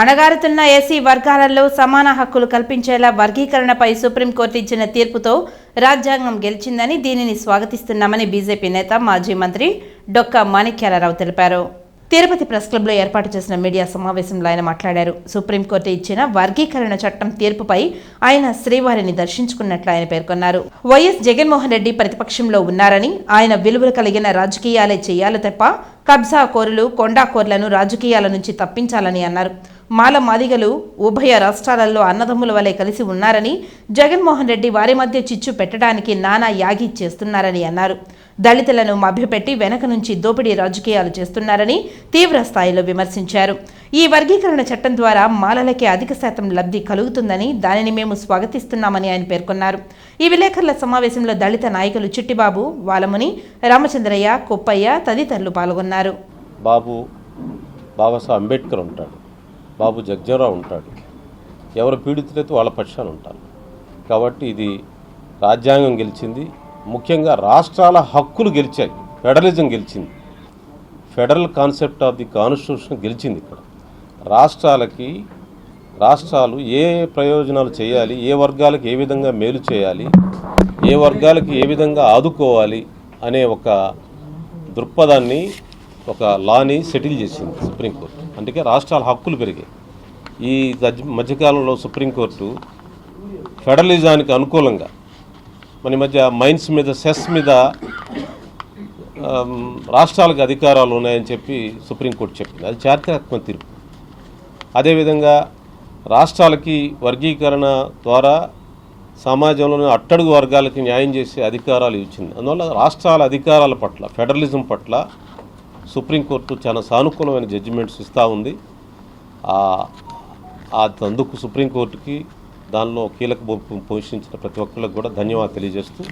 అణగారుతున్న SC వర్గాలలో సమాన హక్కులు కల్పించేలా వర్గీకరణపై సుప్రీంకోర్టు ఇచ్చిన తీర్పుతో రాజ్యాంగం గెలిచిందని దీనిని స్వాగతిస్తున్నామని బీజేపీ నేత మాజీ మంత్రి డొక్క మాణిక్యాలరావు తెలిపారు. తిరుపతి ప్రెస్ క్లబ్లో ఏర్పాటు చేసిన మీడియా సమావేశంలో ఆయన మాట్లాడారు. సుప్రీంకోర్టు ఇచ్చిన వర్గీకరణ చట్టం తీర్పుపై ఆయన శ్రీవారిని దర్శించుకున్నట్లు ఆయన పేర్కొన్నారు. వైఎస్ జగన్మోహన్ రెడ్డి ప్రతిపక్షంలో ఉన్నారని ఆయన విలువలు కలిగిన రాజకీయాలే చేయాలి తప్ప కబ్జా కోరులు కొండా కోర్లను రాజకీయాల నుంచి తప్పించాలని అన్నారు. మాల మాదిగలు ఉభయ రాష్ట్రాలలో అన్నదమ్ముల వలె కలిసి ఉన్నారని జగన్మోహన్ రెడ్డి వారి మధ్య చిచ్చు పెట్టడానికి నానా యాగి చేస్తున్నారని అన్నారు. దళితులను మభ్యపెట్టి వెనక నుంచి దోపిడీ రాజకీయాలు చేస్తున్నారని తీవ్ర స్థాయిలో విమర్శించారు. ఈ వర్గీకరణ చట్టం ద్వారా మాలలకే అధిక శాతం లబ్ధి కలుగుతుందని దానిని మేము స్వాగతిస్తున్నామని ఆయన పేర్కొన్నారు. ఈ విలేకరుల సమావేశంలో దళిత నాయకులు చిట్టిబాబు వాలముని రామచంద్రయ్య కొప్పయ్య తదితరులు పాల్గొన్నారు. బాబు బాబాసాహెబ్ అంబేద్కర్ ఉంటాడు. బాబు జగ్జరావు ఉంటాడు. ఎవరు పీడితులైతే వాళ్ళ పక్షాన ఉంటారు. కాబట్టి ఇది రాజ్యాంగం గెలిచింది. ముఖ్యంగా రాష్ట్రాల హక్కులు గెలిచాయి. ఫెడరలిజం గెలిచింది. Federal concept of the constitution గెలిచింది ఇక్కడ. రాష్ట్రాలకి రాష్ట్రాలు ఏ ప్రయోజనాలు చేయాలి ఏ వర్గాలకు ఏ విధంగా మేలు చేయాలి ఏ వర్గాలకి ఏ విధంగా ఆదుకోవాలి అనే ఒక దృక్పథాన్ని ఒక లాని సెటిల్ చేసింది సుప్రీంకోర్టు. అందుకే రాష్ట్రాల హక్కులు పెరిగాయి. ఈ మధ్యకాలంలో సుప్రీంకోర్టు ఫెడరలిజానికి అనుకూలంగా మన ఈ మధ్య మైన్స్ మీద సెస్ మీద రాష్ట్రాలకు అధికారాలు ఉన్నాయని చెప్పి సుప్రీంకోర్టు చెప్పింది. అది చారిత్రాత్మక తీర్పు. అదేవిధంగా రాష్ట్రాలకి వర్గీకరణ ద్వారా సమాజంలోని అట్టడుగు వర్గాలకి న్యాయం చేసే అధికారాలు ఇచ్చింది. అందువల్ల రాష్ట్రాల అధికారాల పట్ల ఫెడరలిజం పట్ల సుప్రీంకోర్టు చాలా సానుకూలమైన జడ్జిమెంట్స్ ఇస్తూ ఉంది. ఆ- తందుకు అందుకు సుప్రీంకోర్టుకి దానిలో కీలక పోషించిన ప్రతి ఒక్కరికి కూడా ధన్యవాదాలు తెలియజేస్తూ